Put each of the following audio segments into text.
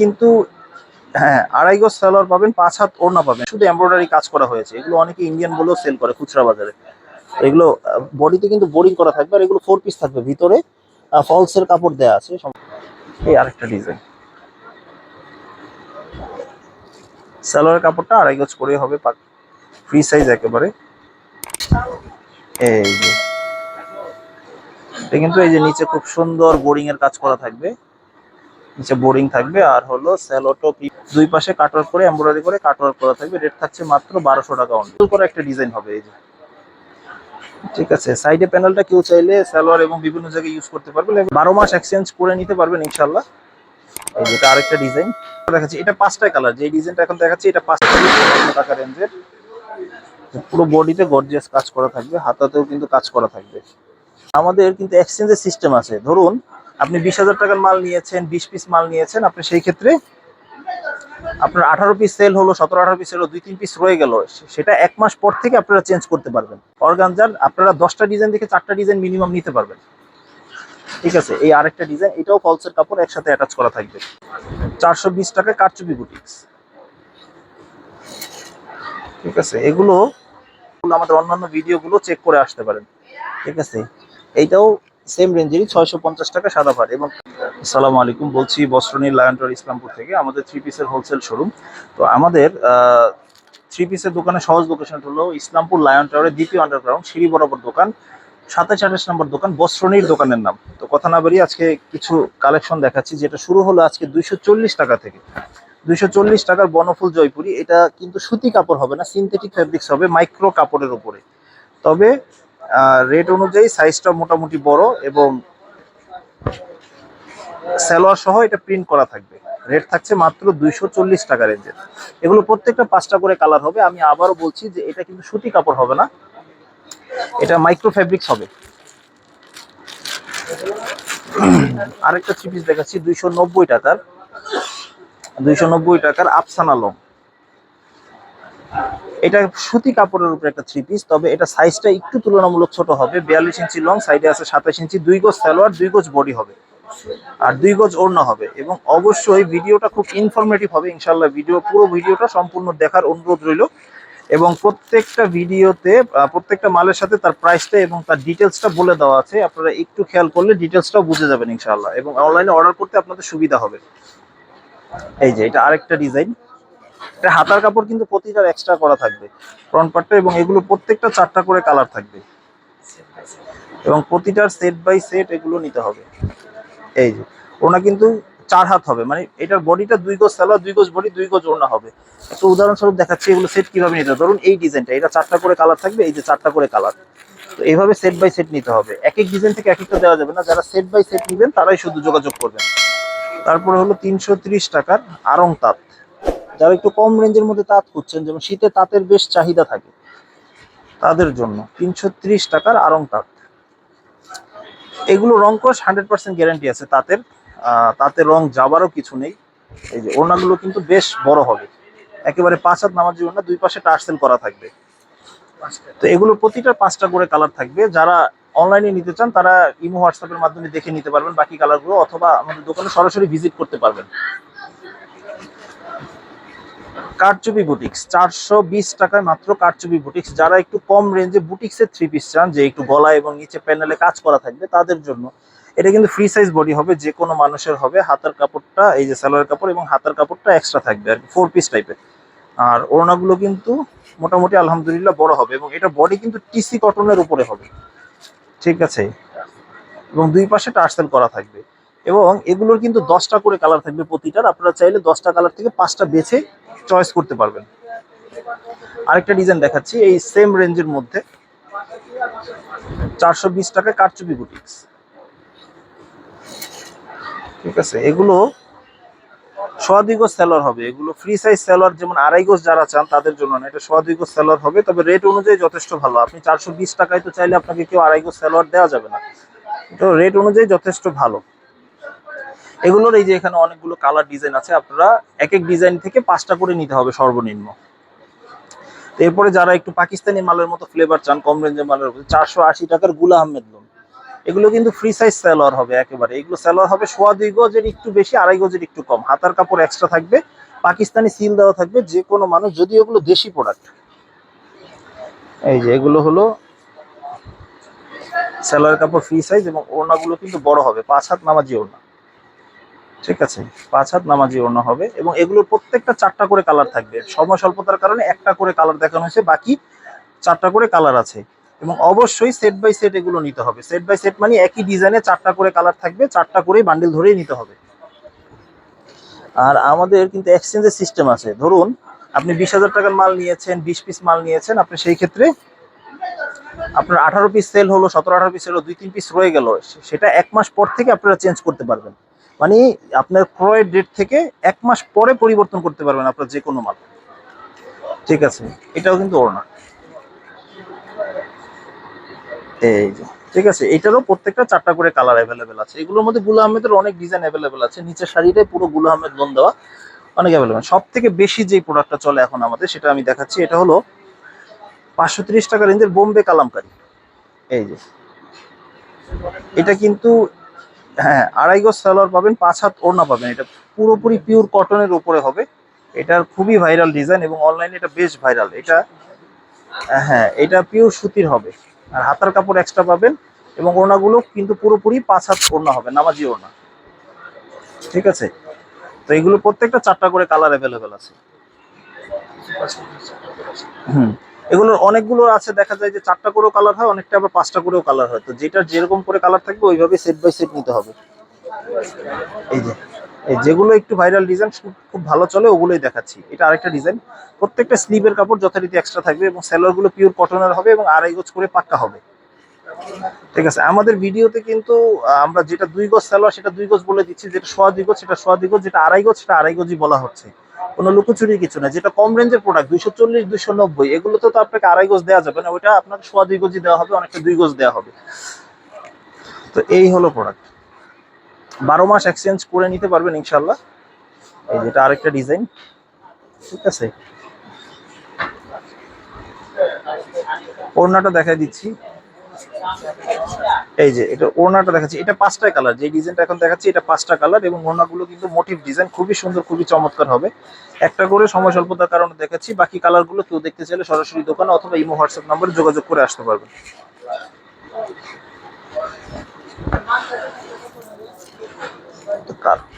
কিন্তু হ্যাঁ আড়াই গজ সালোয়ার পাবেন, পাঁচ হাত ওড়না পাবেন। শুধু এমব্রয়ডারি কাজ করা হয়েছে। এগুলো অনেকে ইন্ডিয়ান বলেও সেল করে খুচরা বাজারে। এগুলো বডিতে কিন্তু বোরিং করা থাকবে আর এগুলো ফোর পিস থাকবে। ভিতরে ফলসের কাপড় দেওয়া আছে। এই আরেকটা ডিজাইন সালোয়ার কাপড়টা আড়াই গজ করে হবে ফ্রি সাইজ একেবারে। এই যে। কিন্তু এই যে নিচে খুব সুন্দর বোরিং এর কাজ করা থাকবে। নিচে বোরিং থাকবে, আর হলো স্যালোটো দুই পাশে কাটওয়ার্ক করে, এমব্রয়ডারি করে কাটওয়ার্ক করা থাকবে। রেট থাকছে মাত্র বারোশো টাকা অনলি করে একটা ডিজাইন হবে এই যে। ঠিক আছে সাইডে প্যানেলটা কেউ চাইলে সালোয়ার এবং বিভিন্ন জায়গায় ইউজ করতে পারবে বারো মাস এক্সচেঞ্জ করে নিতে পারবেন ইনশাল্লাহ এই যে এটা আরেকটা ডিজাইন দেখাচ্ছি, এটা পাঁচটা কালার যে ডিজাইনটা এখন দেখাচ্ছি, এটা পাঁচটা টাকা রেঞ্জের পুরো বডিতে গর্জিয়াস কাজ করা থাকবে, হাতাতেও কিন্তু কাজ করা থাকবে। আমাদের কিন্তু এক্সচেঞ্জের সিস্টেম আছে। ধরুন আপনি বিশ হাজার টাকার মাল নিয়েছেন, বিশ পিস মাল নিয়েছেন, আপনি সেই ক্ষেত্রে আপনার আঠারো পিস সেল হলো, সতেরো, আঠারো পিস হলো, দুই, তিন পিস রয়ে গেল। সেটা এক মাস পর থেকে আপনারা চেঞ্জ করতে পারবেন। অর্গানজার, আপনারা দশটা ডিজাইন থেকে চারটা ডিজাইন মিনিমাম নিতে পারবেন। ঠিক আছে? এই আরেকটা ডিজাইন এটাও ফলসের কাপড় একসাথে অ্যাটাচ করা থাকবে। চারশো বিশ টাকায় কারচুপি বুটিক্স ঠিক আছে? এগুলো আমাদের অন্যান্য ভিডিওগুলো চেক করে আসতে পারেন। ঠিক আছে? এইটাও সেম রেঞ্জেরই ছয়শো পঞ্চাশ টাকা সাদা ভার এবং আসসালামু আলাইকুম, বলছি বস্ত্রনীর লায়নটর ইসলামপুর থেকে। আমাদের থ্রি পিসের হোলসেল শোরুম তো আমাদের থ্রি পিসের দোকানে সহজ লোকেশন হলো ইসলামপুর লায়ন টাওয়ারের দ্বিতীয় আন্ডারগ্রাউন্ড সিঁড়ি বরাবর দোকান, সাতাশ আঠাশ নম্বর দোকান বস্ত্রনীর দোকানের নাম। তো কথা না বেরিয়ে আজকে কিছু কালেকশন দেখাচ্ছি, যেটা শুরু হলো আজকে দুইশো চল্লিশ টাকা থেকে। দুইশো চল্লিশ টাকার বনফুল জয়পুরি, এটা কিন্তু সুতি কাপড় হবে না সিনথেটিক ফেব্রিক্স হবে মাইক্রো কাপড়ের উপরে। তবে রেট অনুযায়ী সাইজটা মোটামুটি বড় এবং সালোয়ার সহ এটা প্রিন্ট করা থাকবে। রেট থাকছে মাত্র দুইশো চল্লিশ টাকা রেঞ্জের এগুলো প্রত্যেকটা পাঁচটা করে কালার হবে। আমি আবারও বলছি যে এটা কিন্তু সুতি কাপড় হবে না। এটা মাইক্রো ফেব্রিক্স হবে। আরেকটা থ্রি পিস দেখাচ্ছি, দুইশো নব্বই টাকার। দুইশো নব্বই টাকার আফসানা লং এটা সুতি কাপড়ের উপরে একটা থ্রি পিস তবে এটা সাইজটা একটু তুলনামূলক ছোট হবে। বিয়াল্লিশ ইঞ্চি লং সাইডে আছে সাতাশ ইঞ্চি, দুই গোজ সালোয়ার, দুই গোজ বডি হবে। আর দুই গজ ওড়না হবে। এবং অবশ্যই ভিডিওটা খুব ইনফরমেটিভ হবে। ইনশাল্লাহ ভিডিও পুরো ভিডিওটা সম্পূর্ণ দেখার অনুরোধ রইল। এবং প্রত্যেকটা ভিডিওতে প্রত্যেকটা মালের সাথে তার প্রাইসটা এবং তার ডিটেলসটা বলে দেওয়া আছে। আপনারা একটু খেয়াল করলে ডিটেলসটাও বুঝে যাবেন ইনশাল্লাহ এবং অনলাইনে অর্ডার করতে আপনাদের সুবিধা হবে। এই যে, এটা আরেকটা ডিজাইন এটা হাতার কাপড় কিন্তু প্রতিটার এক্সট্রা করা থাকবে। ফ্রন্ট পার্টটা এবং এগুলো প্রত্যেকটা চারটা করে কালার থাকবে। এবং প্রতিটার সেট বাই সেট এগুলো নিতে হবে। এই যে ওনা কিন্তু চার হাত হবে। মানে এটার বডিটা দুই গজ সালোয়ার, দুই গজ বডি, দুই গজ ওড়না হবে। একটা উদাহরণস্বরূপ দেখাচ্ছি, এগুলো সেট কীভাবে নিতে হবে? ধরুন এই ডিজাইনটা এটা চারটা করে কালার থাকবে, এই যে চারটা করে কালার তো এইভাবে সেট বাই সেট নিতে হবে। এক এক ডিজাইন থেকে এক একটা দেওয়া যাবে না। যারা সেট বাই সেট নেবেন, তারাই শুধু যোগাযোগ করবেন। তারপরে হলো তিনশো ত্রিশ টাকার আরং তাঁত। যারা একটু কম রেঞ্জের মধ্যে তাঁত খুঁজছেন, যেমন শীতে তাঁতের বেশ চাহিদা থাকে তাদের জন্য তিনশো ত্রিশ টাকার আরং তাঁত। এগুলো রং কোর্স হান্ড্রেড পার্সেন্ট গ্যারান্টি আছে তাঁতের। তাতে রং যাবারও কিছু নেই। এই যে ওড়নাগুলো কিন্তু বেশ বড় হবে। একেবারে পাঁচ হাত নামার জন্য দুই পাশে টার্সেল করা থাকবে। তো এগুলো প্রতিটা পাঁচটা করে কালার থাকবে। যারা অনলাইনে নিতে চান, তারা ইমো, হোয়াটসঅ্যাপের মাধ্যমে দেখে নিতে পারবেন বাকি কালারগুলো অথবা আমাদের দোকানে সরাসরি ভিজিট করতে পারবেন। কারচুপি বুটিক্স। চারশো বিশ টাকায় মাত্র কারচুপি বুটিক্স। যারা একটু কম রেঞ্জে বুটিক্সের থ্রি পিস চান, যে একটু গলা এবং নিচে প্যানেলে কাজ করা থাকবে, তাদের জন্য এটা কিন্তু ফ্রি সাইজ বডি হবে, যে কোনো মানুষের হবে। হাতার কাপড়টা, এই যে সালোয়ার কাপড় এবং হাতার কাপড়টা এক্সট্রা থাকবে আর কি ফোর পিস টাইপের আর ওড়নাগুলো কিন্তু মোটামুটি আলহামদুলিল্লাহ বড় হবে এবং এটা বডি কিন্তু টিসি কটনের উপরে হবে। ঠিক আছে? এবং দুই পাশে টার্সেল করা থাকবে। এবং এগুলোর কিন্তু দশটা করে কালার থাকবে প্রতিটার। আপনারা চাইলে দশটা কালার থেকে পাঁচটা বেছে চয়েস করতে পারবেন। আরেকটা ডিজাইন দেখাচ্ছি, এই সেম রেঞ্জের মধ্যে চারশো বিশ টাকায় কারচুপি বুটিক্স ঠিক আছে, এগুলো সোয়া দুই গজ সেলর হবে। এগুলো ফ্রি সাইজ সেলর যেমন আড়াই গজ যারা চান তাদের জন্য না, এটা সোয়া দুই গজ সেলর হবে। তবে রেট অনুযায়ী যথেষ্ট ভালো। আপনি চারশো বিশ টাকায় তো চাইলে আপনাকে কেউ আড়াই গজ সেলর দেওয়া যাবে না। তো রেট অনুযায়ী যথেষ্ট ভালো। এগুলোর এই যে এখানে অনেকগুলো কালার ডিজাইন আছে, আপনারা এক এক ডিজাইন থেকে পাঁচটা করে নিতে হবে সর্বনিম্ন। এরপরে যারা একটু পাকিস্তানি মালের মতো ফ্লেভার চান, কম রেঞ্জের মালের মধ্যে চারশো আশি টাকারগুলা আহমেদ লোন এগুলো কিন্তু ফ্রি সাইজ স্যালোয়ার হবে একেবারে। এগুলো স্যালোয়ার হবে সোয়া দুই গজের একটু বেশি, আড়াই গজের একটু কম। হাতার কাপড় এক্সট্রা থাকবে, পাকিস্তানি সিল দেওয়া থাকবে যে কোনো মানুষ যদি এগুলো দেশি প্রোডাক্ট এই যে এগুলো হলো স্যালোয়ার কাপড় ফ্রি সাইজ এবং ওড়নাগুলো কিন্তু বড় হবে, পাঁচ হাত নামাজি ওড়না। ঠিক আছে? পাঁচ হাত নামাজি ওড়না হবে এবং এগুলোর প্রত্যেকটা চারটা করে কালার থাকবে। সময় স্বল্পতার কারণে একটা করে কালার দেখানো হয়েছে, বাকি চারটা করে কালার আছে। এবং অবশ্যই সেট বাই সেট এগুলো নিতে হবে। সেট বাই সেট মানে একই ডিজাইনে চারটা করে কালার থাকবে, চারটা করেই বান্ডিল ধরেই নিতে হবে। আর আমাদের কিন্তু এক্সচেঞ্জের সিস্টেম আছে। ধরুন, আপনি বিশ হাজার টাকার মাল নিয়েছেন, বিশ পিস মাল নিয়েছেন, আপনি সেই ক্ষেত্রে আপনার আঠারো পিস সেল হলো, সতেরো আঠারো পিস হলো, দুই, তিন পিস রয়ে গেল। সেটা এক মাস পর থেকে আপনারা চেঞ্জ করতে পারবেন। মানে আপনার ক্রয়ের ডেট থেকে এক মাস পরে পরিবর্তন করতে পারবেন আপনার যে কোনো মাল ঠিক আছে? এটাও কিন্তু ওড়না। এই যে, ঠিক আছে? এটারও প্রত্যেকটা চারটা করে কালার অ্যাভেলেবেল আছে। এগুলোর মধ্যে গুলো আহমেদের অনেক ডিজাইন অ্যাভেলেবেল আছে। নিচের শাড়িটাই পুরো গুলো আহমেদ লোন দেওয়া অনেক অ্যাভেলেবেল সব থেকে বেশি যে প্রোডাক্টটা চলে এখন আমাদের, সেটা আমি দেখাচ্ছি। এটা হলো পাঁচশো তিরিশ টাকা রেঞ্জের বোম্বে কালামকারি। এই যে, এটা কিন্তু হ্যাঁ আড়াই গজ পাবেন, পাঁচ হাত ওড়না পাবেন। এটা পুরোপুরি পিওর কটনের উপরে হবে। এটার খুবই ভাইরাল ডিজাইন এবং অনলাইনে এটা বেশ ভাইরাল এটা হ্যাঁ এটা পিওর সুতির হবে। আর হাতার কাপড় এক্সট্রা পাবেন এবং ওড়নাগুলো কিন্তু পুরোপুরি পাঁচ হাত ওড়না হবে, নামাজি ওড়না। ঠিক আছে? তো এগুলো প্রত্যেকটা চারটা করে কালার অ্যাভেলেবেল আছে। হুম। এগুলোর অনেকগুলো আছে, দেখা যায় যে চারটা করেও কালার হয়, অনেকটা আবার পাঁচটা করেও কালার হয়। তো যেটার যেরকম করে কালার থাকবে, ওইভাবে সেট বাই সেট নিতে হবে। এই যে, এই যেগুলো একটু ভাইরাল ডিজাইন খুব ভালো চলে, ওগুলোই দেখাচ্ছি। এটা আরেকটা ডিজাইন প্রত্যেকটা স্লিভের কাপড় যথারীতি এক্সট্রা থাকবে এবং সেলোয়ারগুলো পিওর কটনের হবে এবং আড়াই গজ করে পাক্কা হবে। ঠিক আছে, আমাদের ভিডিওতে কিন্তু আমরা যেটা দুই গজ স্যালোয়ার সেটা দুই গজ বলে দিচ্ছি, যেটা সোয়া দুই গজ, সেটা সোয়া দুই গজ, যেটা আড়াই গজ, সেটা আড়াই গজই বলা হচ্ছে। কোনো লুকোচুরি কিছু না, যেটা কম রেঞ্জের প্রোডাক্ট দুইশো চল্লিশ, দুইশো নব্বই, এগুলো তো আপনাকে আড়াই গজ দেওয়া যাবে না, ওইটা আপনাকে সোয়া দুই গজই দেওয়া হবে, অনেকটা দুই গজ দেওয়া হবে। তো এই হলো প্রোডাক্ট বারো মাস এক্সচেঞ্জ করে নিতে পারবেন ইনশাল্লাহ এই যেটা আরেকটা ডিজাইন ঠিক আছে? ওড়নাটা দেখাই দিচ্ছি। এই যে, এটা ওড়নাটা দেখাচ্ছি। এটা পাঁচটা কালার যে ডিজাইনটা এখন দেখাচ্ছি, এটা পাঁচটা কালার এবং ওড়নাগুলো কিন্তু মোটিভ ডিজাইন খুবই সুন্দর, খুবই চমৎকার হবে। একটা করে সময় স্বল্পতার কারণে দেখাচ্ছি, বাকি কালারগুলো কেউ দেখতে চাইলে সরাসরি দোকানে অথবা ইমো হোয়াটসঅ্যাপ নাম্বারে যোগাযোগ করে আসতে পারবেন।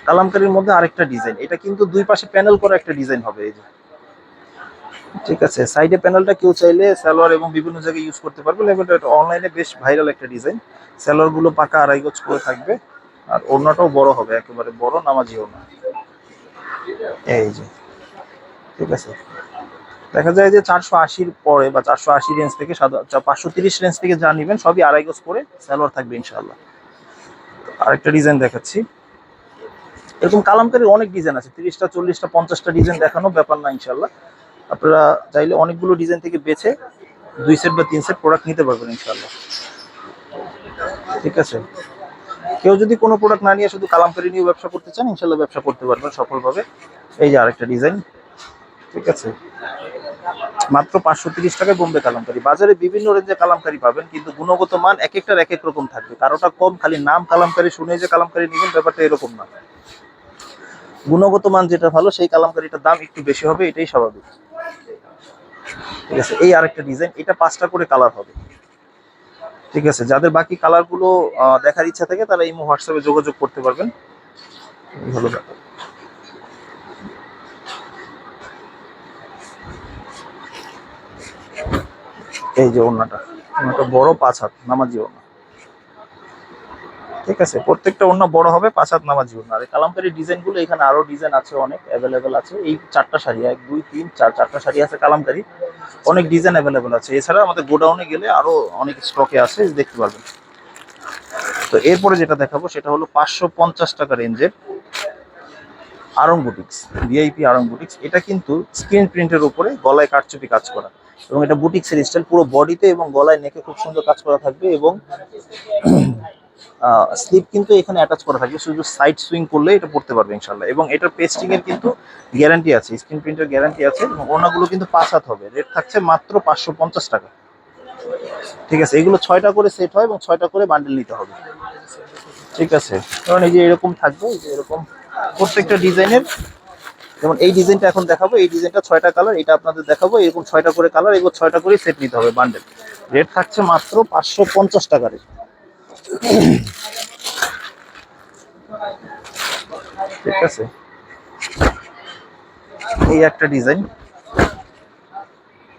কালামকারীর মধ্যে আরেকটা ডিজাইন এটা কিন্তু দুই পাশে প্যানেল করা একটা ডিজাইন হবে, এই যে। ঠিক আছে সাইডে প্যানেলটা কেউ চাইলে সালোয়ার এবং বিভিন্ন জায়গায় ইউজ করতে পারবে। এবং অনলাইনে বেশ ভাইরাল একটা ডিজাইন সালোয়ারগুলো পাকা আড়াই গজ করে থাকবে। আর ওড়নাটাও বড় হবে, একেবারে বড় নামাজি ওড়না। এই যে, ঠিক আছে। দেখা যায় যে চারশো আশির পরে বা চারশো আশি রেঞ্জ থেকে পাঁচশো তিরিশ রেঞ্জ থেকে যা নেবেন, সবই আড়াই গজ করে সালোয়ার থাকবে ইনশাল্লাহ আরেকটা ডিজাইন দেখাচ্ছি। এরকম কালামকারীর অনেক ডিজাইন আছে, তিরিশটা, চল্লিশটা, পঞ্চাশটা ডিজাইন দেখানো ব্যাপার না ইনশাল্লাহ আপনারা চাইলে অনেকগুলো ডিজাইন থেকে বেছে দুই সেট বা তিন সেট প্রোডাক্ট নিতে পারবেন ইনশাল্লাহ ঠিক আছে? কেউ যদি কোনো প্রোডাক্ট না নিয়ে শুধু কালামকারি নিয়ে ব্যবসা করতে চান ইনশাল্লাহ ব্যবসা করতে পারবেন সফলভাবে। এই যে আরেকটা ডিজাইন ঠিক আছে? মাত্র পাঁচশো তিরিশ টাকায় বোম্বে কালামকারি বাজারে বিভিন্ন রেঞ্জে কালামকারি পাবেন, কিন্তু গুণগত মান এক একটার এক এক রকম থাকবে। কারোটা কম, খালি নাম কালামকারি শুনে যে কালামকারি নেবেন, ব্যাপারটা এরকম না। গুণগত মান যেটা ভালো, সেই কালামকারিটার দাম একটু বেশি হবে, এটাই স্বাভাবিক। ঠিক আছে, এই আরেকটা ডিজাইন এটা পাঁচটা করে কালার হবে। ঠিক আছে, যাদের বাকি কালারগুলো দেখার ইচ্ছা থাকে, তারা ইমো হোয়াটসঅ্যাপে যোগাযোগ করতে পারবেন। ভালো ব্যাপার এই যে ওনাটা ওনাটা বড় পাঁচ হাত, নামাজি ওড়না। ঠিক আছে? প্রত্যেকটা অন্য বড় হবে পাঁচ হাত নামাজি ওড়না। আর কালামকারী ডিজাইনগুলো এখানে আরও ডিজাইন আছে অনেক অ্যাভেলেবেল আছে। এই চারটা শাড়ি, এক, দুই, তিন, চার, চারটা শাড়ি আছে কালামকারী। অনেক ডিজাইন অ্যাভেলেবেল আছে। এছাড়া আমাদের গোডাউনে গেলে আরও অনেক স্টকে আছে, দেখতে পারবেন। তো এরপরে যেটা দেখাবো, সেটা হলো পাঁচশো পঞ্চাশ টাকা রেঞ্জের Aarong boutiques VIP Aarong boutiques এটা কিন্তু স্ক্রিন প্রিন্টের উপরে গলায় কারচুপি কাজ করা। এবং এটা বুটিক্সের স্টাইল পুরো বডিতে এবং গলায় নেকে খুব সুন্দর কাজ করা থাকবে এবং স্লিপ কিন্তু এখানে অ্যাটাচ করা থাকবে। শুধু সাইড সুইং করলে এটা পড়তে পারবে ইনশাল্লাহ এবং এটার পেস্টিং এর কিন্তু গ্যারান্টি আছে স্ক্রিন প্রিন্টের গ্যারান্টি আছে এবং ওনাগুলো কিন্তু পাঁচ হাত হবে। রেট থাকছে মাত্র পাঁচশো পঞ্চাশ টাকা। ঠিক আছে, এগুলো ছয়টা করে সেট হয় এবং ছয়টা করে বান্ডেল নিতে হবে। ঠিক আছে, কারণ এই যে এরকম থাকবে, এই যে এরকম প্রত্যেকটা ডিজাইনের। যেমন এই ডিজাইনটা এখন দেখাবো, এই ডিজাইনটা ছয়টা কালার এটা আপনাদের দেখাবো, এরকম ছয়টা করে কালার এগুলো ছয়টা করে সেট নিতে হবে বান্ডেল রেট থাকছে মাত্র পাঁচশো পঞ্চাশ টাকার ঠিক আছে। এই একটা ডিজাইন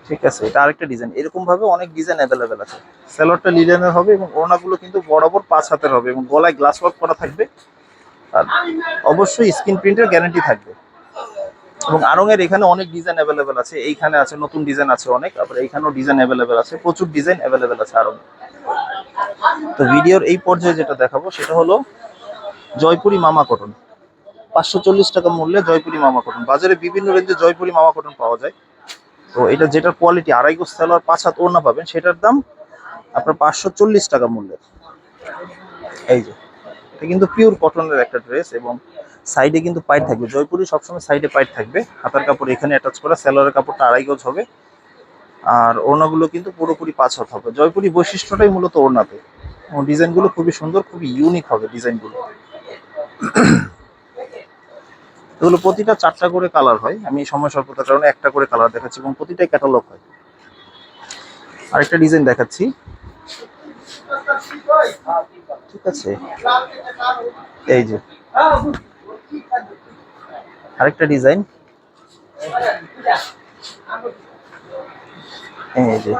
ঠিক আছে, এটা আরেকটা ডিজাইন এরকম ভাবে অনেক ডিজাইন অ্যাভেলেবেল আছে। স্যালোয়ারটা লিলেনের হবে এবং ওড়নাগুলো কিন্তু বরাবর পাঁচ হাতের হবে এবং গলায় গ্লাস ওয়ার্ক করা থাকবে। আর অবশ্যই স্ক্রিন প্রিন্টের গ্যারান্টি থাকবে। এবং আরঙের এখানে অনেক ডিজাইন অ্যাভেলেবেল আছে। এইখানে আছে, নতুন ডিজাইন আছে অনেক। তারপরে এইখানেও ডিজাইন অ্যাভেলেবেল আছে। প্রচুর ডিজাইন অ্যাভেলেবেল আছে আরঙে তো ভিডিওর এই পর্যায়ে যেটা দেখাবো, সেটা হলো জয়পুরি মামা কটন। পাঁচশো চল্লিশ টাকা মূল্যে জয়পুরি মামা কটন। বাজারে বিভিন্ন রেঞ্জে জয়পুরি মামা কটন পাওয়া যায়। তো এটা যেটার কোয়ালিটি আড়াই গোস সালোয়ার পাঁচ হাত ওড়না পাবেন, সেটার দাম আপনার পাঁচশো চল্লিশ টাকা মূল্যের এই যে, এটা কিন্তু পিওর কটনের একটা ড্রেস এবং সাইডে কিন্তু পাইট থাকবে। জয়পুরি সবসময় সাইডে পাইট থাকবে। হাতার কাপড় এখানে অ্যাটাচ করা স্যালোয়ারের কাপড়টা আড়াই গজ হবে। আর ওড়নাগুলো কিন্তু পুরোপুরি পাঁচ হাত হবে। জয়পুরি বৈশিষ্ট্যটাই মূলত ওড়নাতে। ডিজাইনগুলো খুবই সুন্দর, খুবই ইউনিক হবে ডিজাইনগুলো। এগুলো প্রতিটা চারটা করে কালার হয়। আমি সময় স্বল্পতার কারণে একটা করে কালার দেখাচ্ছি এবং প্রতিটাই ক্যাটালগ হয়। আরেকটা ডিজাইন দেখাচ্ছি। ঠিক আছে। এই যে। আরেকটা ডিজাইন এই যে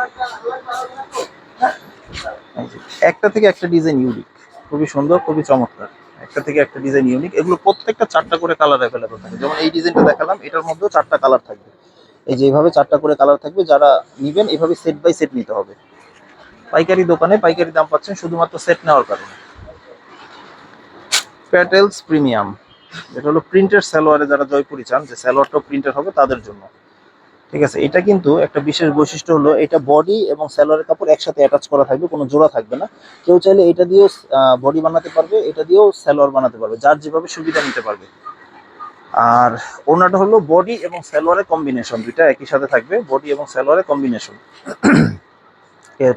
একটা থেকে একটা ডিজাইন ইউনিক খুবই সুন্দর, খুবই চমৎকার। একটা থেকে একটা ডিজাইন ইউনিক এগুলো প্রত্যেকটা চারটা করে কালার অ্যাভেলেবল থাকে। যেমন এই ডিজাইনটা দেখালাম, এটার মধ্যেও চারটা কালার থাকবে। এই যে এইভাবে চারটা করে কালার থাকবে, যারা নিবেন এভাবে সেট বাই সেট নিতে হবে। পাইকারি দোকানে পাইকারি দাম পাচ্ছেন শুধুমাত্র সেট নেওয়ার কারণে। প্যাটেলস প্রিমিয়াম এটা হলো প্রিন্টের সালোয়ারে যারা জয়পুরি চান, যে সালোয়ারটাও প্রিন্টের হবে তাদের জন্য। ঠিক আছে? এটা কিন্তু একটা বিশেষ বৈশিষ্ট্য হলো এটা বডি এবং সালোয়ারের কাপড় একসাথে অ্যাটাচ করা থাকবে, কোনো জোড়া থাকবে না। কেউ চাইলে এটা দিয়েও বডি বানাতে পারবে, এটা দিয়েও সালোয়ার বানাতে পারবে, যার যেভাবে সুবিধা নিতে পারবে। আর ওনাটা হলো বডি এবং স্যালোয়ারের কম্বিনেশন দুইটা একই সাথে থাকবে বডি এবং সালোয়ারের কম্বিনেশন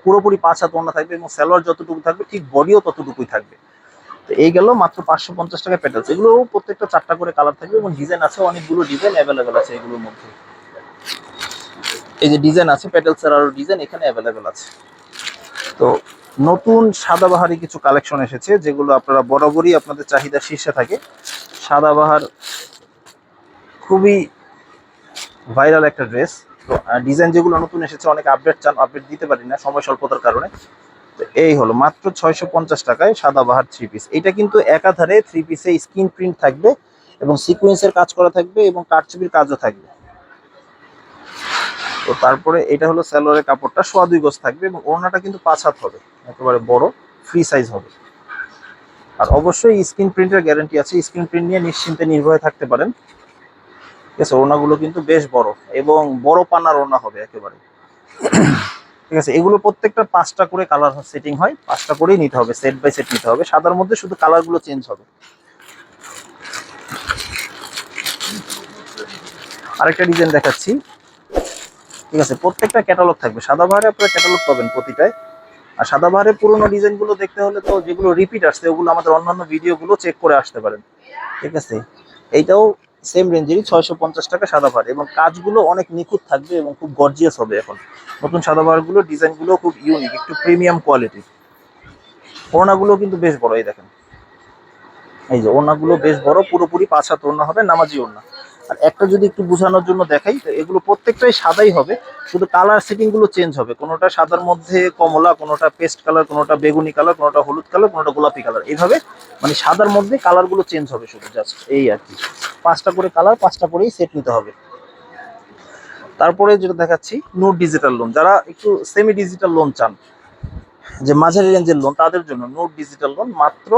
পুরোপুরি পাঁচ হাত ওনা থাকবে এবং সালোয়ার যতটুকু থাকবে, ঠিক বডিও ততটুকুই থাকবে। তো এই গেল মাত্র পাঁচশো পঞ্চাশ টাকা প্যাটেলস এগুলো প্রত্যেকটা চারটা করে কালার থাকবে এবং ডিজাইন আছে, অনেকগুলো ডিজাইন অ্যাভেলেবেল আছে এগুলোর মধ্যে। এই যে ডিজাইন আছে প্যাটেলসের আরও ডিজাইন এখানে অ্যাভেলেবেল আছে। তো নতুন সাদাবাহারি কিছু কালেকশন এসেছে, যেগুলো আপনারা বরাবরই আপনাদের চাহিদা শীর্ষে থাকে। সাদাবাহার খুবই ভাইরাল একটা ড্রেস তো ডিজাইন যেগুলো নতুন এসেছে, অনেক আপডেট চান আপডেট দিতে পারি না, সময় স্বল্পতার কারণে। তো এই হলো, মাত্র ছয়শো পঞ্চাশ টাকায় সাদাবাহার থ্রি পিস এটা কিন্তু একাধারে থ্রি পিসে স্ক্রিন প্রিন্ট থাকবে এবং সিকোয়েন্সের কাজ করা থাকবে এবং কারচুপির কাজও থাকবে। তো তারপরে এটা হলো স্যালোয়ারের কাপড়টা, সোয়া দুই গজ থাকবে এবং ওড়নাটা কিন্তু পাঁচ হাত হবে, একেবারে বড় ফ্রি সাইজ হবে। আর অবশ্যই স্ক্রিন প্রিন্টের গ্যারান্টি আছে, স্ক্রিন প্রিন্ট নিয়ে নিশ্চিন্তে নির্ভয়ে থাকতে পারেন। ঠিক আছে, ওড়নাগুলো কিন্তু বেশ বড় এবং বড় পানার ওড়না হবে একেবারে। ঠিক আছে, এগুলো প্রত্যেকটা পাঁচটা করে কালার সেটিং হয়, পাঁচটা করেই নিতে হবে সেট বাই সেট নিতে হবে। সাদার মধ্যে শুধু কালারগুলো চেঞ্জ হবে। আরেকটা ডিজাইন দেখাচ্ছি। ঠিক আছে, প্রত্যেকটা ক্যাটালগ থাকবে। সাদাবাহারে আপনারা ক্যাটালগ পাবেন প্রতিটায় আর সাদাবাহারের পুরোনো ডিজাইনগুলো দেখতে হলে তো যেগুলো রিপিট আসছে, ওগুলো আমাদের অন্যান্য ভিডিওগুলো চেক করে আসতে পারেন। ঠিক আছে? এইটাও সেম রেঞ্জেরই ছয়শো পঞ্চাশ টাকা সাদাবাহার এবং কাজগুলো অনেক নিখুঁত থাকবে এবং খুব গর্জিয়াস হবে এখন। নতুন সাদাবাহারগুলো ডিজাইনগুলো খুব ইউনিক একটু প্রিমিয়াম কোয়ালিটির ওড়নাগুলো কিন্তু বেশ বড়, এই দেখেন। এই যে, ওড়নাগুলো বেশ বড়, পুরোপুরি পাঁচ হাত ওড়না হবে, নামাজি ওড়না। আর একটা যদি একটু বোঝানোর জন্য দেখাই, তো এগুলো প্রত্যেকটাই সাদাই হবে, শুধু কালার সেটিংগুলো চেঞ্জ হবে। কোনোটা সাদার মধ্যে কমলা, কোনোটা পেস্ট কালার কোনোটা বেগুনি কালার কোনোটা হলুদ কালার কোনোটা গোলাপি কালার এইভাবে মানে সাদার মধ্যে কালারগুলো চেঞ্জ হবে শুধু জাস্ট এই আর কি। পাঁচটা করে কালার পাঁচটা করেই সেট নিতে হবে। তারপরে যেটা দেখাচ্ছি নোট ডিজিটাল লোন যারা একটু সেমি ডিজিটাল লোন চান, যে মাঝারি রেঞ্জের লোন তাদের জন্য নোট ডিজিটাল লোন মাত্র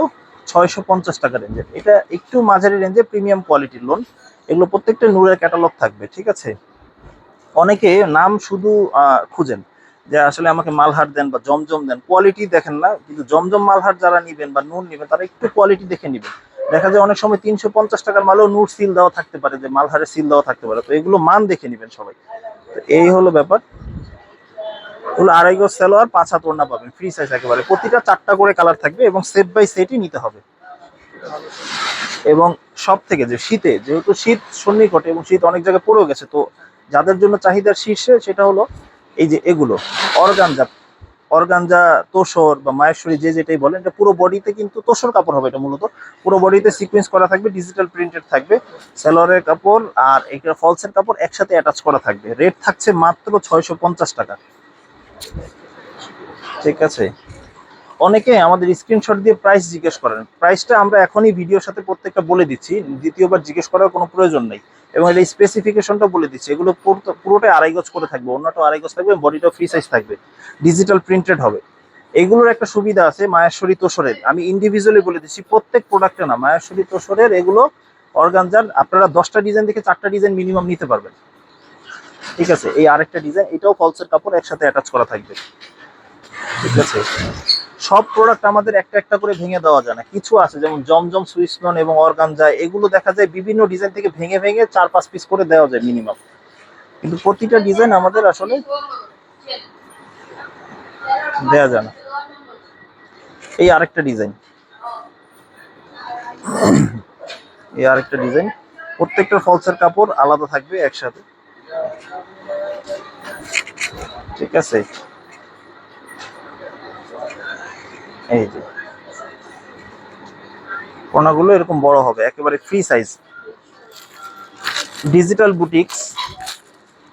ছয়শো পঞ্চাশ টাকা রেঞ্জের এটা একটু মাঝারি রেঞ্জে প্রিমিয়াম কোয়ালিটির লোন এগুলো প্রত্যেকটা নূরের ক্যাটালগ থাকবে, ঠিক আছে? অনেকে নাম শুধু খুঁজেন, যে আসলে আমাকে মালহার দেন বা জমজম দেন কোয়ালিটি দেখেন না, কিন্তু জমজম মালহার যারা নিবেন বা নূর নিবেন, তারা একটু কোয়ালিটি দেখে নিবেন। দেখা যায় অনেক সময় তিনশো পঞ্চাশ টাকার মালও নূর সিল দেওয়া থাকতে পারে, যে মালহারে সিল দেওয়া থাকতে পারে, তো এগুলো মান দেখে নিবেন সবাই। তো এই হলো ব্যাপার। এগুলো আড়াই গজ সালোয়ার পাঁচ হাত ওড়না পাবেন ফ্রি সাইজ একেবারে। প্রতিটা চারটা করে কালার থাকবে এবং সেট বাই সেটই নিতে হবে। এবং সব থেকে যে শীতে, যেহেতু শীত সন্নিকটে এবং শীত অনেক জায়গায় পড়েও গেছে, তো যাদের জন্য চাহিদার শীর্ষে সেটা হলো এই যে এগুলো, অর্গানজা অর্গানজা, তোষর বা মায়েশ্বরী যে যেটাই বলেন, এটা পুরো বডিতে কিন্তু তোষর কাপড় হবে এটা মূলত। পুরো বডিতে সিকোয়েন্স করা থাকবে ডিজিটাল প্রিন্টেড থাকবে সালোয়ারের কাপড় আর এটা ফলসের কাপড় একসাথে অ্যাটাচ করা থাকবে। রেট থাকছে মাত্র ছয়শো পঞ্চাশ টাকা। ঠিক আছে? অনেকে আমাদের স্ক্রিনশট দিয়ে প্রাইস জিজ্ঞেস করেন। প্রাইসটা আমরা এখনই ভিডিওর সাথে প্রত্যেকটা বলে দিচ্ছি, দ্বিতীয়বার জিজ্ঞেস করার কোনো প্রয়োজন নেই। এবং এটা স্পেসিফিকেশনটা বলে দিচ্ছি, এগুলো পুরো- পুরোটাই আড়াই গজ করে থাকবে, অন্যটা আড়াই গজ থাকবে বডিটা ফ্রি সাইজ থাকবে ডিজিটাল প্রিন্টেড হবে। এগুলোর একটা সুবিধা আছে, মায়েশ্বরী তোষরের। আমি ইন্ডিভিজুয়ালি বলে দিচ্ছি, প্রত্যেক প্রোডাক্টে না মায়েশ্বরী তোষরের, এগুলো অর্গানজার, আপনারা দশটা ডিজাইন দেখে চারটা ডিজাইন মিনিমাম নিতে পারবেন। ঠিক আছে, এই আরেকটা ডিজাইন এটাও ফলসের কাপড় একসাথে অ্যাটাচ করা থাকবে। ঠিক আছে? সব প্রোডাক্ট আমাদের একটা একটা করে ভেঙে দেওয়া যায় না। কিছু আছে, যেমন জমজম সুইসলন এবং অর্গানজা, এগুলো দেখা যায় বিভিন্ন ডিজাইন থেকে ভেঙে ভেঙে চার পাঁচ পিস করে দেওয়া যায় মিনিমাম কিন্তু প্রতিটা ডিজাইন আমাদের আসলে দেওয়া যায় না। এই আরেকটা ডিজাইন এই আরেকটা ডিজাইন প্রত্যেকটা ফলসের কাপড় আলাদা থাকবে একসাথে। ঠিক আছে? এই যে। কোনাগুলো এরকম বড় হবে, একেবারে ফ্রি সাইজ ডিজিটাল বুটিক্স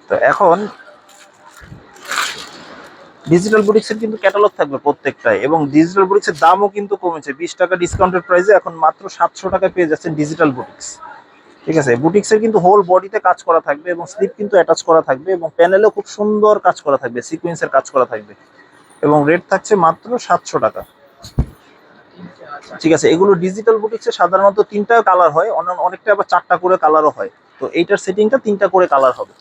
তো এখন ডিজিটাল বুটিক্সের কিন্তু ক্যাটালগ থাকবে প্রত্যেকটাই এবং ডিজিটাল বুটিক্সের দামও কিন্তু কমেছে। বিশ টাকা ডিসকাউন্টেড প্রাইসে এখন মাত্র সাতশো টাকায় পেয়ে যাচ্ছেন ডিজিটাল বুটিক্স ঠিক আছে? বুটিক্সের কিন্তু হোল বডিতে কাজ করা থাকবে এবং স্লিপ কিন্তু অ্যাটাচ করা থাকবে এবং প্যানেলেও খুব সুন্দর কাজ করা থাকবে সিকোয়েন্সের কাজ করা থাকবে। এবং রেট থাকছে মাত্র সাতশো টাকা। ঠিক আছে, এগুলো ডিজিটাল বুটিক্সে সাধারণত তিনটা কালার হয় অনেকটা আবার চারটা করে কালারও হয়। তো এইটার সেটিংটা তিনটা করে কালার হবে।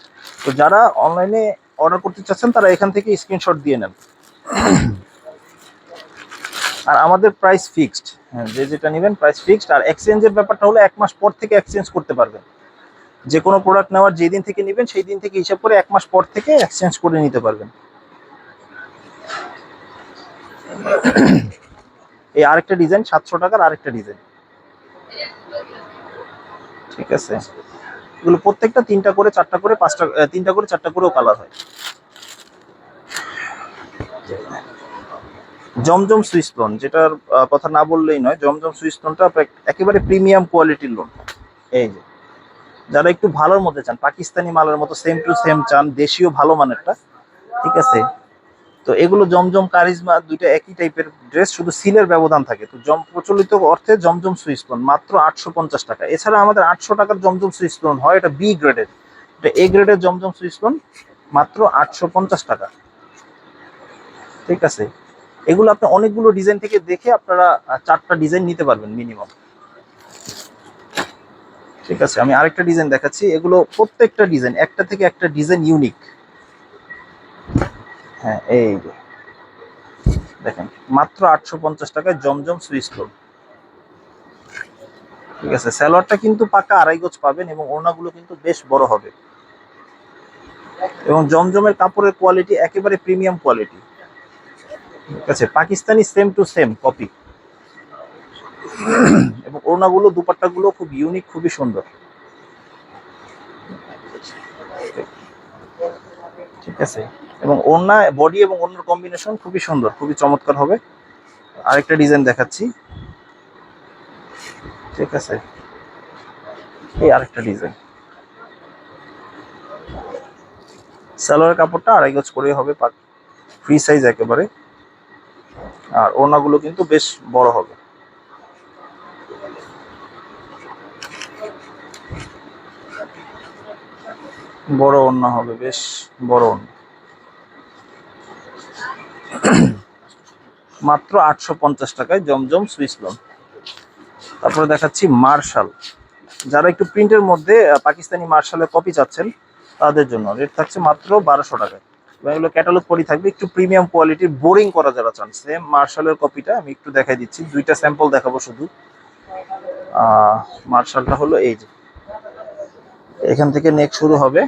তো যারা অনলাইনে অর্ডার করতে চাচ্ছেন, তারা এখান থেকে স্ক্রিনশট দিয়ে নেন। আর আমাদের প্রাইস ফিক্সড হ্যাঁ যে যেটা নেবেন প্রাইস ফিক্সড আর এক্সচেঞ্জের ব্যাপারটা হলো এক মাস পর থেকে এক্সচেঞ্জ করতে পারবেন। যে কোনো প্রোডাক্ট নেওয়ার যেই দিন থেকে নেবেন, সেই দিন থেকে হিসাব করে এক মাস পর থেকে এক্সচেঞ্জ করে নিতে পারবেন। এই আরেকটা ডিজাইন, সাতশো টাকার আরেকটা ডিজাইন। ঠিক আছে। এগুলো প্রত্যেকটা তিনটা করে, চারটা করে, পাঁচটা তিনটা করে, চারটা করেও কালার হয়। জমজম সুইস লোন যেটার কথা না বললেই নয়, জমজম সুইস লোনটা একেবারে প্রিমিয়াম কোয়ালিটির লোন এই যে, যারা একটু ভালোর মধ্যে চান, পাকিস্তানি মালের মতো সেম টু সেম চান, দেশীয় ভালো মানেরটা, ঠিক আছে? তো এগুলো জমজম কারিজমা দুইটা একই টাইপের ড্রেস, শুধু সিলের ব্যবধান থাকে। তো জম, প্রচলিত অর্থে জমজম সুইস লোন মাত্র আটশো পঞ্চাশ টাকা। এছাড়া আমাদের আটশো টাকার জমজম সুইস লোন হয় এটা বি গ্রেডের এটা এ গ্রেডের জমজম সুইস লোন মাত্র আটশো পঞ্চাশ টাকা। ঠিক আছে? এগুলো আপনি অনেকগুলো ডিজাইন থেকে দেখে আপনারা চারটা ডিজাইন নিতে পারবেন মিনিমাম ঠিক আছে? আমি আরেকটা ডিজাইন দেখাচ্ছি। এগুলো প্রত্যেকটা ডিজাইন, একটা থেকে একটা ডিজাইন ইউনিক হ্যাঁ এই যে। দেখেন, মাত্র আটশো পঞ্চাশ টাকায় জমজম সুইচ লোন ঠিক আছে স্যালোয়ারটা কিন্তু পাকা আড়াই গজ পাবেন এবং ওড়নাগুলো কিন্তু বেশ বড় হবে। এবং জমজমের কাপড়ের কোয়ালিটি একেবারে প্রিমিয়াম কোয়ালিটি ঠিক আছে, Pakistani same to same copy এবং ওড়নাগুলো, দুপাট্টাগুলো খুব ইউনিক খুবই সুন্দর। ঠিক আছে এবং ওড়না বডি এবং ওড়নার কম্বিনেশন খুবই সুন্দর, খুবই চমৎকার হবে। আরেকটা ডিজাইন দেখাচ্ছি। ঠিক আছে। এই আরেকটা ডিজাইন সালোয়ার কাপড়টা আড়াই গজ করে হবে ফ্রি সাইজ একেবারে। আর ওড়নাগুলো কিন্তু বেশ বড় হবে। বড় ওড়না হবে, বেশ বড় ওড়না। মাত্র আটশো পঞ্চাশ টাকায় জমজম সুইস লোন তারপরে দেখাচ্ছি মার্শাল যারা একটু প্রিন্টের মধ্যে পাকিস্তানি মার্শালের কপি চাচ্ছেন, তাদের জন্য। রেট থাকছে মাত্র বারোশো টাকায়। এবং এগুলো ক্যাটালগ পরি থাকবে। একটু প্রিমিয়াম কোয়ালিটির বোরিং করা যারা চান সেম মার্শালের কপিটা আমি একটু দেখাই দিচ্ছি। দুইটা স্যাম্পল দেখাবো শুধু। মার্শালটা হলো এই যে। এখান থেকে নেক শুরু হবে।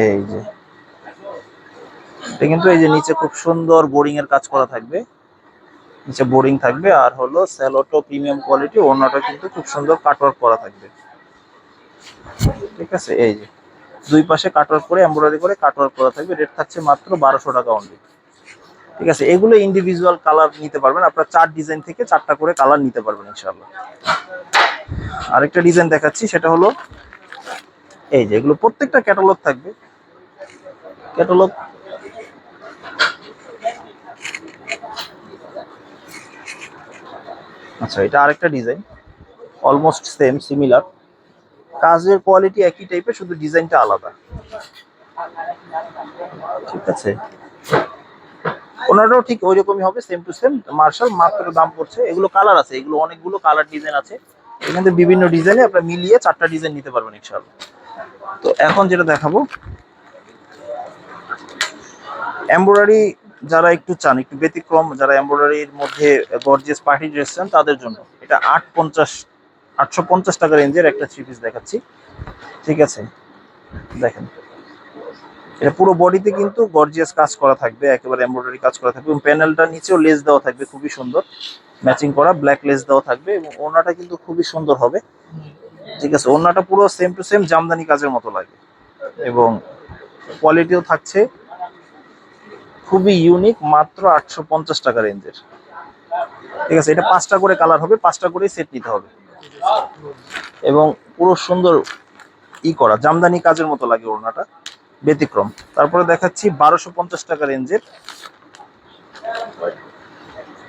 এই যে। এটা কিন্তু এই যে নিচে খুব সুন্দর বোরিং এর কাজ করা থাকবে। নিচে বোরিং থাকবে আর হলো স্যালোটো প্রিমিয়াম কোয়ালিটি ওড়নাটা কিন্তু খুব সুন্দর কাটওয়ার্ক করা থাকবে। ঠিক আছে? এই যে দুই পাশে কাটওয়ার্ক করে এমব্রয়ডারি করে কাটওয়ার্ক করা থাকবে। রেট থাকছে মাত্র বারোশো টাকা অনলি ঠিক আছে? এগুলো ইন্ডিভিজুয়াল কালার নিতে পারবেন। আপনার চার ডিজাইন থেকে চারটা করে কালার নিতে পারবেন ইনশাল্লাহ আরেকটা ডিজাইন দেখাচ্ছি, সেটা হলো এই যে এগুলো প্রত্যেকটা ক্যাটালগ থাকবে। ক্যাটালগ আচ্ছা এটা আরেকটা ডিজাইন। অলমোস্ট সেম সিমিলার কাজের কোয়ালিটি একই টাইপের শুধু ডিজাইনটা আলাদা। ঠিক আছে। ওনারাও ঠিক ওই রকমই হবে সেম টু সেম মার্শাল মাত্র দাম পড়ছে। এগুলো কালার আছে, এগুলো অনেকগুলো কালার ডিজাইন আছে। এখানে বিভিন্ন ডিজাইনে আপনার মিলিয়ে চারটা ডিজাইন নিতে পারবেন, ইনশাআল্লাহ। তো এখন যেটা দেখাবো এমব্রয়ডারি যারা একটু চান, একটু ব্যতিক্রম, যারা এমব্রয়ডারির মধ্যে গর্জিয়াস পার্টি ড্রেস চান, তাদের জন্য। এটা আট পঞ্চাশ আটশো পঞ্চাশ টাকা রেঞ্জের একটা থ্রি পিস দেখাচ্ছি। ঠিক আছে? দেখেন। এটা পুরো বডিতে কিন্তু গর্জিয়াস কাজ করা থাকবে, একেবারে এমব্রয়ডারি কাজ করা থাকবে। এবং প্যানেলটা নিচেও লেস দেওয়া থাকবে, খুবই সুন্দর। ম্যাচিং করা ব্ল্যাক লেস দেওয়া থাকবে এবং ওড়নাটা কিন্তু খুবই সুন্দর হবে। ঠিক আছে? ওড়নাটা পুরো সেম টু সেম জামদানি কাজের মতো লাগে। এবং কোয়ালিটিও থাকছে। খুবই ইউনিক মাত্র আটশো পঞ্চাশ টাকা রেঞ্জের ঠিক আছে, এটা পাঁচটা করে কালার হবে, পাঁচটা করেই সেট নিতে হবে। এবং পুরো সুন্দর ই করা, জামদানি কাজের মতো লাগে ওড়নাটা, ব্যতিক্রম। তারপরে দেখাচ্ছি বারোশো পঞ্চাশ টাকা রেঞ্জের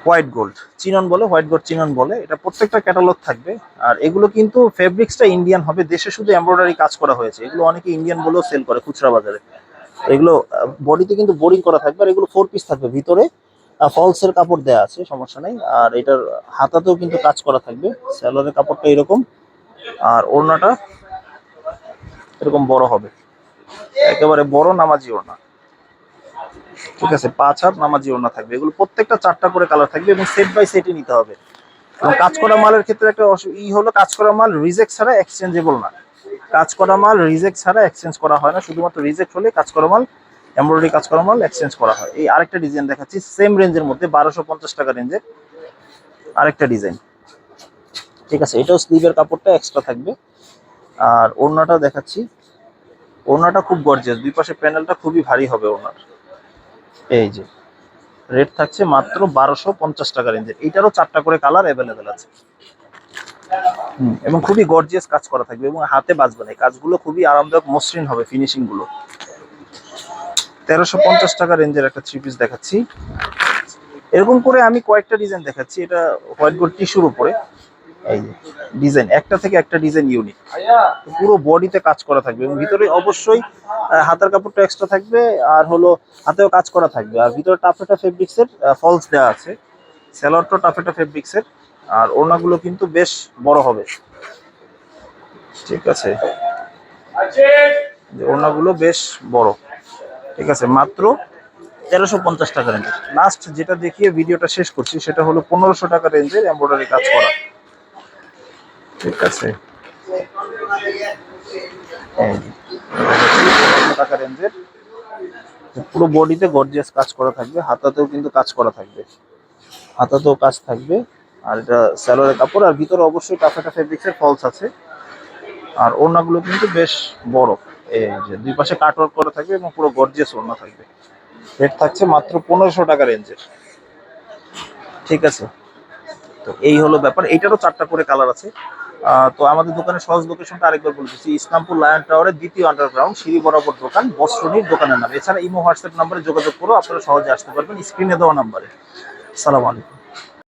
হোয়াইট গোল্ড চিনন বলে হোয়াইট গোল্ড চিনন বলে, এটা প্রত্যেকটা ক্যাটালগ থাকবে। আর এগুলো কিন্তু ফেব্রিক্সটা ইন্ডিয়ান হবে, দেশে শুধু এমব্রয়ডারি কাজ করা হয়েছে। এগুলো অনেকে ইন্ডিয়ান বলেও সেল করে খুচরা বাজারে। এগুলো বডিতে কিন্তু বোরিং করা থাকবে আর এগুলো ফোর পিস থাকবে। ভিতরে ফলসের কাপড় দেওয়া আছে, সমস্যা নেই। আর এটার হাতাতেও কিন্তু কাজ করা থাকবে। স্যালোয়ারের কাপড়টা এরকম। আর ওড়নাটা এরকম বড় হবে। একেবারে বড় নামাজি ওড়না। ঠিক আছে, পাঁচ হাত নামাজি ওড়না থাকবে। এগুলো প্রত্যেকটা চারটা করে কালার থাকবে এবং সেট বাই সেটই নিতে হবে। কাজ করা মালের ক্ষেত্রে একটা ই হলো কাজ করা মাল রিজেক্ট ছাড়া এক্সচেঞ্জেবল না। কাজ করা মাল রিজেক্ট ছাড়া এক্সচেঞ্জ করা হয় না। শুধুমাত্র রিজেক্ট হলে কাজ করা মাল এমব্রয়ডারি কাজ করা মাল এক্সচেঞ্জ করা হয়। এই আরেকটা ডিজাইন দেখাচ্ছি সেম রেঞ্জের মধ্যে বারোশো পঞ্চাশ টাকা রেঞ্জের আরেকটা ডিজাইন ঠিক আছে, এটাও স্লিভের কাপড়টা এক্সট্রা থাকবে। আর ওড়নাটা দেখাচ্ছি। ওড়নাটা খুব গর্জিয়াস দুই পাশে প্যানেলটা খুবই ভারী হবে ওড়নার। এই যে রেট থাকছে মাত্র বারোশো পঞ্চাশ টাকা রেঞ্জের এইটারও চারটা করে কালার অ্যাভেলেবেল আছে। এবং খুবই গর্জিয়াস কাজ করা থাকবে এবং হাতে বাজবে না। কাজগুলো খুবই আরামদায়ক, মসৃণ হবে ফিনিশিংগুলো তেরোশো পঞ্চাশ টাকা রেঞ্জের একটা থ্রি পিস দেখাচ্ছি। এরকম করে আমি কয়েকটা ডিজাইন দেখাচ্ছি। এটা হোয়াইট গোল্ড টিস্যুর উপরে। এই ডিজাইন একটা থেকে একটা ডিজাইন ইউনিক পুরো বডিতে কাজ করা থাকবে এবং ভিতরে অবশ্যই হাতার কাপড়টা এক্সট্রা থাকবে আর হলো হাতেও কাজ করা থাকবে। আর ভিতরে টাফেটা ফেব্রিক্সের ফলস দেওয়া আছে। স্যালোয়ারটা টাফেটা ফেব্রিক্সের আর ওড়নাগুলো কিন্তু বেশ বড় হবে। ঠিক আছে। ওড়নাগুলো বেশ বড়। ঠিক আছে মাত্র তেরোশো পঞ্চাশ টাকা রেঞ্জের লাস্ট যেটা দেখিয়ে ভিডিওটা শেষ করছি সেটা হলো পনেরোশো টাকা রেঞ্জের এমব্রয়ডারি কাজ করা। ঠিক আছে। এই যে, 1500 টাকা রেঞ্জের পুরো বডিতে গর্জিয়াস কাজ করা থাকবে হাতাতেও কিন্তু কাজ করা থাকবে। হাতাতেও কাজ থাকবে। আর এটা স্যালোয়ারের কাপড়, আর ভিতরে অবশ্যই টাফাটা ফেব্রিক্সের ফলস আছে। আর ওড়নাগুলো কিন্তু বেশ বড়। এই যে দুই পাশে কাটওয়ার্ক করা থাকবে এবং পুরো গর্জিয়াস ওড়না থাকবে। রেট থাকছে মাত্র পনেরোশো টাকা রেঞ্জের ঠিক আছে? তো এই হলো ব্যাপার। এইটারও চারটা করে কালার আছে। তো আমাদের দোকানের সহজ লোকেশনটা আরেকবার বলে দিচ্ছি। ইসলামপুর লায়ন টাওয়ারের দ্বিতীয় আন্ডারগ্রাউন্ড সিঁড়ি বরাবর দোকান বস্ত্রনীর দোকানের নাম। এছাড়া ইমো হোয়াটসঅ্যাপ নাম্বারে যোগাযোগ করো আপনারা সহজে আসতে পারবেন। স্ক্রিনে দেওয়া নাম্বারে সালাম আলাইকুম।